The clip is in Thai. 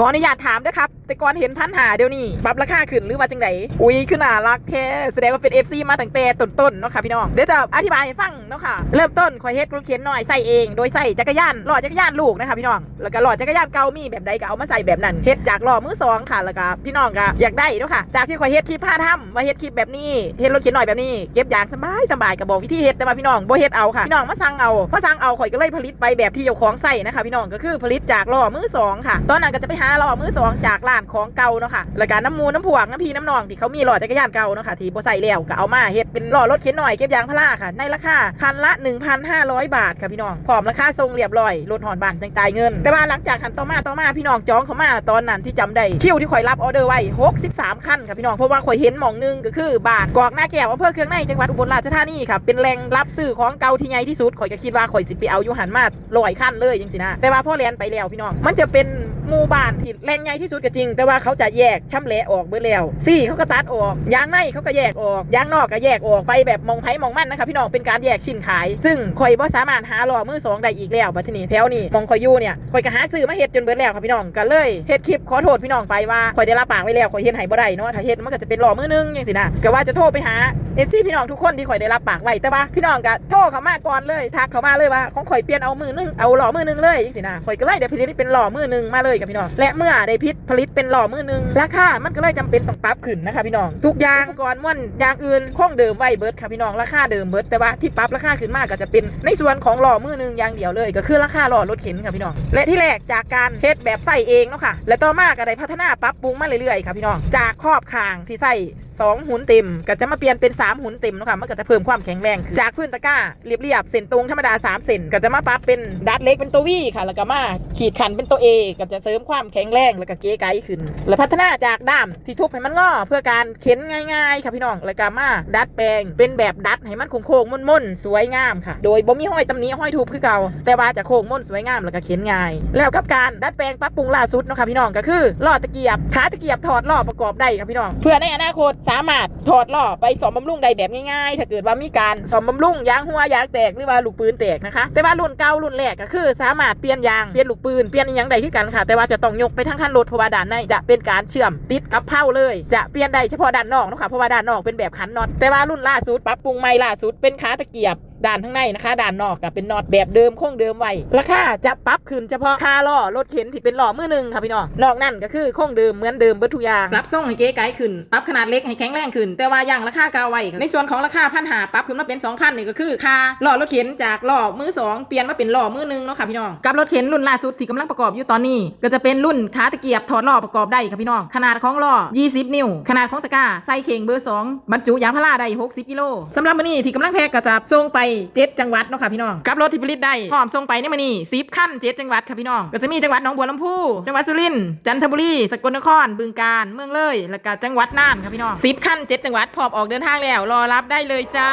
ขออนุญาตถามด้วยครับ แต่ก่อนเห็นพันหาเดี๋ยวนี้ปรับราคาขึ้นหรือว่าจังไดอุ้ยคือน่ารักแท้แสดงว่าเป็น FC มาตั้งแต่ต้นๆเนาะค่ะพี่น้องเดี๋ยวจะอธิบายให้ฟังเนาะค่ะเริ่มต้นคอยเฮ็ดรถเข็นหน่อยใส่เอง โดยใส่จักรยานล้อจักรยานลูกนะคะพี่น้องแล้วก็ล้อจักรยานเก่ามีแบบใดก็เอามาใส่แบบนั้นเฮ็ดจากล้อมือสองค่ะแล้วก็พี่น้องก็อยากได้เนาะค่ะจากที่คอยเฮ็ดคลิปพาทำมาเฮ็ดคลิปแบบนี้เฮ็ดรถเข็นหน่อยแบบนี้เก็บอย่างสบายสบายก็บอกวิธีเฮ็ดแต่ว่าพี่น้องบ่เฮ็ดเอาค่ะพี่น้องมาสั่งเอาพอสั่งเอาข่อยก็เลยผลิตไปแบบที่เจ้าของใส่นะคะพี่น้องก็คือผลิตจากล้อมือสองค่ะ ตอนนั้นก็จะไปหาล้อมือสองจากร้านของเก่าเนาะค่ะแล้วก็น้ำมูน้ำผวกน้ำพีน้ำนองที่เขามีล้อจักรยานเก่าเนาะค่ะที่บ่ใส่แล้วก็เอามาเฮ็ดเป็นล้อรถเข็นหน่อยเก็บยางพาราค่ะ ในราคาคันละ 1,500 บาทค่ะพี่น้องพร้อมราคาทรงเรียบร้อยรถหอนบานจังจ่ายเงิน แต่ว่าหลังจากคันต่อมาต่อมาพี่น้องจองเขามาตอนนั้นที่จำได้คิวที่ข่อยรับออเดอร์ไว้63คันค่ะพี่น้องเพราะว่าข่อยเห็นหมองหนึงก็คือบานกอกหน้าแก้วอำเภอเครื่องในจังหวัดอุบลราชธานีค่ะเป็นแหล่งรับซื้อของเก่าที่ใหญ่ที่สุดข่อยก็คิดว่าข่อยสิไปเอาอยู่หันมาลอยขั้นเลยจังสินะแต่ว่าพ่อเรียนไปแล้วพี่น้องมันจะเป็น หมู่บ้านที่แหล่งใหญ่ที่สุดก็จริง แต่ว่าเขาจะแยกช่ำแหละออกเบิดแล้วซี่เขาก็ตัดออกยางในเขาก็แยกออกยางนอกก็แยกออกไปแบบมองไผมองมันนะคะพี่น้องเป็นการแยกชิ้นขาย ซึ่งข่อยบ่สามารถหาหล่อมือสองได้อีกแล้วบัดทีนี้แถวนี้มองข่อยอยู่เนี่ยข่อยก็หาซื้อมาเฮ็ดจนเบิดแล้วค่ะพี่น้องก็เลยเฮ็ดคลิปขอโทษพี่น้องไปว่าข่อยได้รับปากไว้แล้วข่อยเฮ็ดให้บ่ได้เนาะถ้าเฮ็ดมันก็จะเป็นหล่อมือนึงจังซี่นะก็ว่าจะโทรไปหา เอฟซีพี่น้องทุกคนที่ข่อยได้รับปากไว้แต่ว่าพี่น้องก็โทรเขามาก่อนเลยทักเขามาเลยว่าของข่อยเปลี่ยนเอามือนึงเอาหล่อมือนึงเลยจังซี่นะข่อยก็เลยได้ผลิตเป็นหล่อมือนึงมาเลยกับพี่น้องและเมื่อได้พิษผลิตเป็นหล่อมือนึงราคามันก็เลยจำเป็นต้องปรับขึ้นนะคะพี่น้องทุกอย่างก่อนม่วนอย่างอื่นคงเดิมไว้เบิร์ดค่ะพี่น้องราคาเดิมเบิร์ดแต่ว่าที่ปรับราคาขึ้นมากก็จะเป็นในส่วนของหล่อมือนึงอย่างเดียวเลย ก็คือราคาหล่อรถเข็นค่ะพี่น้องและที่แรกจากการเฮ็ดแบบใส่เองเนาะค่ะและต่อมาก็ได้พัฒนาปรับปรุงมาเรื่อยๆค่ะพี่น้องจากครอบคางที่ใส่สองหุ่นเต็มก็จะมาเปลี่ยนเป็นสามหุ่นเต็มนะคะมันก็จะเพิ่มความแข็งแรงจากพื้นตะกร้าเรียบๆเส้นตรงธรรมดา3เส้นก็จะมาปรับเป็นดัดเล็กเป็นตัววีค่ะ แล้วก็มาขีดขันเป็นตัวเอก็จะเสริมความแข็งแรงแล้วก็เก๋ไก๋ขึ้น และพัฒนาจากด้ามที่ทุบให้มันงอเพื่อการเข็นง่ายๆค่ะพี่น้องแล้วก็มาดัดแปลงเป็นแบบดัดให้มันโค้งๆม่นๆสวยงามค่ะ โดยบ่มีห้อยตำหนี้ห้อยทุบคือเก่าแต่ว่าจะโค้งม่นสวยงามแล้วก็เข็นง่าย แล้วกับการดัดแปลงปรับปรุงล่าสุดนะคะพี่น้องก็คือล้อตะเกียบขาตะเกียบถอดล้อประกอบได้ค่ะพี่น้อง เพื่อในอนาคตสามารถถอดล้อไปสอมบำรุงได้แบบง่ายๆ ถ้าเกิดว่ามีการสอมบำรุงยางหัวยางแตกหรือว่าลูกปืนแตกนะคะ แต่ว่ารุ่นเก่ารุ่นแรกก็คือ สามารถเปลี่ยนยางเปลี่ยนลูกปืนเปลี่ยนอหยังใดที่กันค่ะ แต่ว่าจะต้องยกไปทั้งคันรถเพราะว่าด้านในจะเป็นการเชื่อมติดกับเผาเลย จะเปลี่ยนได้เฉพาะด้านนอกนะคะเพราะว่าด้านนอกเป็นแบบขันน็อตแต่ว่ารุ่นล่าสุดปรับปรุงใหม่ล่าสุดเป็นขาตะเกียบ ด้านข้างในนะคะด้านนอกกับเป็นน็อตแบบเดิมคงเดิมไว้ราคาจะปรับขึ้นเฉพาะค่าล้อรถเข็นที่เป็นล้อมือหนึ่งค่ะพี่น้องนอกนั่นก็คือคงเดิมเหมือนเดิมเบิดทุกอย่างรับส่งให้เก๋ไก๋ขึ้นปรับขนาดเล็กให้แข็งแรงขึ้น แต่ว่าอย่างราคาเก่าไว้ในส่วนของราคาพันหาปรับขึ้นมาเป็น2,000นี่ก็คือค่าล้อรถเข็นจากล้อมือสองเปลี่ยนมาเป็นล้อมือหนึ่งเนาะค่ะพี่น้องกับรถเข็นรุ่นล่าสุดที่กำลังประกอบอยู่ตอนนี้ ก็จะเป็นรุ่นขาตะเกียบถอดล้อประกอบได้ค่ะพี่น้อง ขนาดของล้อ 20 นิ้ว ขนาดของตะกร้าใส่เข่งเบอร์ 2 บรรจุยางพาราได้ 60 กิโลสำหรับมื้อนี้ที่กำลังแพ็กก็จะส่งไปเจ็ดจังหวัดเนาะค่ะพี่น้องกับรถที่ผลิตได้พร้อมส่งไปในมื้อนี้สิบขั้นเจ็ดจังหวัดค่ะพี่น้อง ก็จะมีจังหวัดหนองบัวลำพูจังหวัดสุรินทร์จันทบุรีสกลนครบึงกาฬเมืองเลย แล้วก็จังหวัดน่านค่ะพี่น้องสิบขั้น7จังหวัดพร้อมออกเดินทางแล้ว รอรับได้เลยจ้า